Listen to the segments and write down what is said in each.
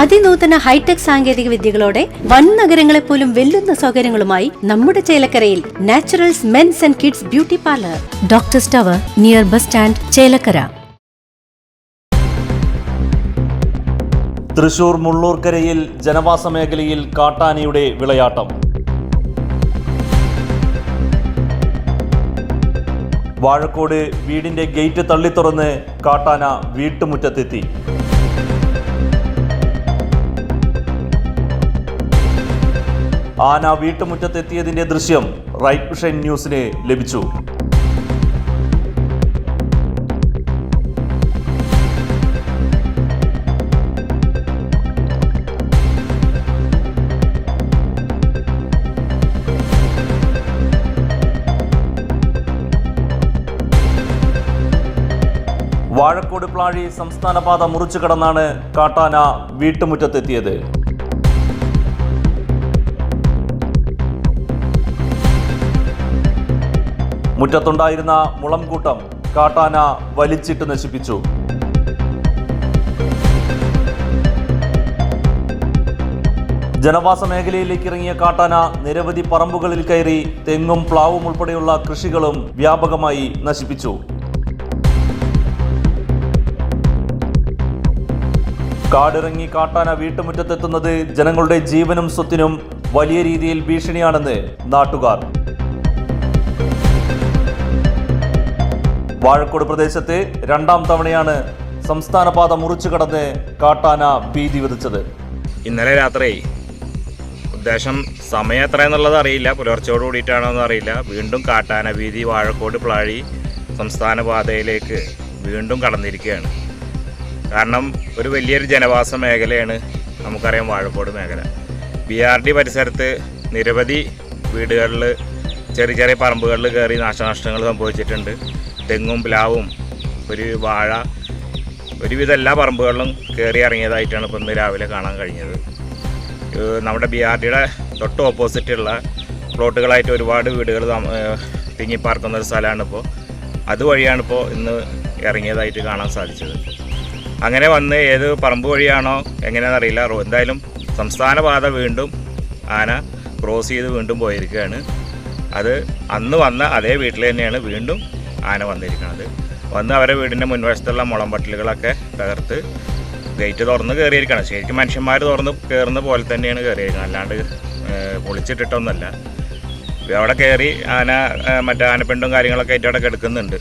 അതിനൂതന hi tech സാങ്കേതിക വിദ്യകളോടെ വൻ നഗരങ്ങളെ പോലും വെല്ലുന്ന സൗകര്യങ്ങളുമായി നമ്മുടെ ചേലക്കരയിൽ naturals men's and kids beauty parlour. Doctor സ്റ്റവർ near bus stand Chelakkara. Thrissur മുള്ളൂർക്കരയിൽ ജനവാസ മേഖലയിൽ കാട്ടാനയുടെ വിളയാട്ടം. വാഴക്കോട് വീടിന്റെ ഗേറ്റ് തള്ളിത്തുറന്ന് കാട്ടാന വീട്ടുമുറ്റത്തെത്തി. ആന വീട്ടുമുറ്റത്തെത്തിയതിന്റെ ദൃശ്യം റൈറ്റ് വിഷൻ ന്യൂസിന് ലഭിച്ചു. വാഴക്കോട് പ്ലാഴി സംസ്ഥാന പാത മുറിച്ചു കടന്നാണ് കാട്ടാന വീട്ടുമുറ്റത്തെത്തിയത്. മുറ്റത്തുണ്ടായിരുന്ന മുളംകൂട്ടം കാട്ടാന വലിച്ചിട്ട് നശിപ്പിച്ചു. ജനവാസ മേഖലയിലേക്ക് ഇറങ്ങിയ കാട്ടാന നിരവധി പറമ്പുകളിൽ കയറി തെങ്ങും പ്ലാവും ഉൾപ്പെടെയുള്ള കൃഷികളും വ്യാപകമായി നശിപ്പിച്ചു. കാടിറങ്ങി കാട്ടാന വീട്ടുമുറ്റത്തെത്തുന്നത് ജനങ്ങളുടെ ജീവനും സ്വത്തിനും വലിയ രീതിയിൽ ഭീഷണിയാണെന്ന് നാട്ടുകാർ. വാഴക്കോട് പ്രദേശത്തെ രണ്ടാം തവണയാണ് സംസ്ഥാന പാത മുറിച്ചു കടന്ന് കാട്ടാന ഭീതി വിതച്ചത്. ഇന്നലെ രാത്രി ഉദ്ദേശം സമയം എത്രയെന്നുള്ളത് അറിയില്ല. പുലർച്ചയോട് കൂടിയിട്ടാണോ എന്ന് അറിയില്ല. വീണ്ടും കാട്ടാന ഭീതി വാഴക്കോട് പ്ലാഴി സംസ്ഥാന പാതയിലേക്ക് വീണ്ടും കടന്നിരിക്കുകയാണ്. കാരണം ഒരു വലിയൊരു ജനവാസ മേഖലയാണ് നമുക്കറിയാം വാഴക്കോട് മേഖല. ബി ആർ ഡി പരിസരത്ത് നിരവധി വീടുകളിൽ ചെറിയ ചെറിയ പറമ്പുകളിൽ കയറി നാശനഷ്ടങ്ങൾ സംഭവിച്ചിട്ടുണ്ട്. തെങ്ങും പ്ലാവും ഒരു വാഴ ഒരുവിധ എല്ലാ പറമ്പുകളിലും കയറി ഇറങ്ങിയതായിട്ടാണ് ഇപ്പോൾ ഇന്ന് രാവിലെ കാണാൻ കഴിഞ്ഞത്. നമ്മുടെ ബി ആർ ഡിയുടെ തൊട്ട് ഓപ്പോസിറ്റുള്ള പ്ലോട്ടുകളായിട്ട് ഒരുപാട് വീടുകൾ തിങ്ങിപ്പാർക്കുന്ന ഒരു സ്ഥലമാണ് ഇപ്പോൾ അതുവഴിയാണ് ഇപ്പോൾ ഇന്ന് ഇറങ്ങിയതായിട്ട് കാണാൻ സാധിച്ചത്. അങ്ങനെ വന്ന് ഏത് പറമ്പ് വഴിയാണോ എങ്ങനെയാണെന്ന് അറിയില്ല. എന്തായാലും സംസ്ഥാന പാത വീണ്ടും ആന ക്രോസ് ചെയ്ത് വീണ്ടും പോയിരിക്കുകയാണ്. അത് അന്ന് വന്ന അതേ വീട്ടിൽ തന്നെയാണ് വീണ്ടും ആന വന്നിരിക്കുന്നത്. വന്ന് അവരെ വീടിന്റെ മുൻവശത്തുള്ള മുളംപട്ടലുകളൊക്കെ തകർത്ത് ഗേറ്റ് തുറന്ന് കയറിയിരിക്കണം ശരിക്കും മനുഷ്യന്മാർ തുറന്ന് കയറുന്ന പോലെ തന്നെയാണ് കയറിയിരിക്കുന്നത് അല്ലാണ്ട് പൊളിച്ചിട്ടിട്ടൊന്നുമല്ല. അവിടെ കയറി ആന മറ്റേ ആനപ്പിണ്ടും കാര്യങ്ങളൊക്കെ ആയിട്ട് അവിടെ കിടക്കുന്നുണ്ട്.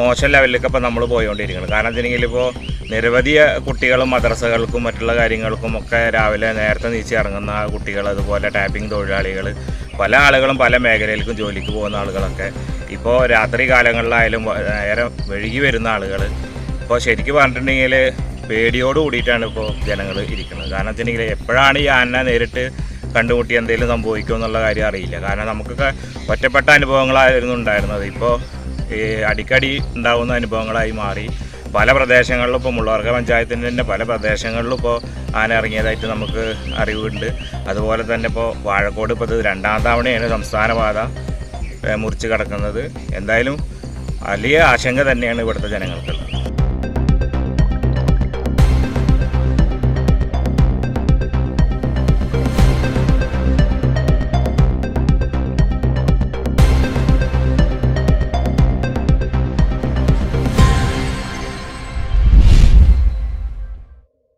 മോശം ലെവലിലേക്ക് ഇപ്പോൾ നമ്മൾ പോയിക്കൊണ്ടിരിക്കുന്നത് കാരണം വെച്ചിട്ടുണ്ടെങ്കിൽ ഇപ്പോൾ നിരവധി കുട്ടികളും മദ്രസകൾക്കും മറ്റുള്ള കാര്യങ്ങൾക്കും ഒക്കെ രാവിലെ നേരത്തെ നീച്ചിറങ്ങുന്ന കുട്ടികൾ അതുപോലെ ടാപ്പിംഗ് തൊഴിലാളികൾ പല ആളുകളും പല മേഖലയിലേക്കും ജോലിക്ക് പോകുന്ന ആളുകളൊക്കെ ഇപ്പോൾ രാത്രി കാലങ്ങളിലായാലും നേരം വഴുകി വരുന്ന ആളുകൾ ഇപ്പോൾ ശരിക്കും പറഞ്ഞിട്ടുണ്ടെങ്കിൽ പേടിയോട് കൂടിയിട്ടാണ് ഇപ്പോൾ ജനങ്ങൾ ഇരിക്കുന്നത്. കാരണം വെച്ചിട്ടുണ്ടെങ്കിൽ എപ്പോഴാണ് ഈ ആന നേരിട്ട് കണ്ടുമുട്ടി എന്തെങ്കിലും സംഭവിക്കുമോ എന്നുള്ള കാര്യം അറിയില്ല. കാരണം നമുക്കൊക്കെ ഒറ്റപ്പെട്ട അനുഭവങ്ങളായിരുന്നു ഉണ്ടായിരുന്നത്. ഇപ്പോൾ ഈ അടിക്കടി ഉണ്ടാകുന്ന അനുഭവങ്ങളായി മാറി. പല പ്രദേശങ്ങളിലും ഇപ്പോൾ മുള്ളവർഗ പഞ്ചായത്തിന്റെ തന്നെ പല പ്രദേശങ്ങളിലും ഇപ്പോൾ ആന ഇറങ്ങിയതായിട്ട് നമുക്ക് അറിവുണ്ട്. അതുപോലെ തന്നെ ഇപ്പോൾ വാഴക്കോട് ഇപ്പോൾ ഇത് രണ്ടാം തവണയാണ് സംസ്ഥാന പാത മുറിച്ച് കിടക്കുന്നത്. എന്തായാലും വലിയ ആശങ്ക തന്നെയാണ് ഇവിടുത്തെ ജനങ്ങൾക്കുള്ളത്.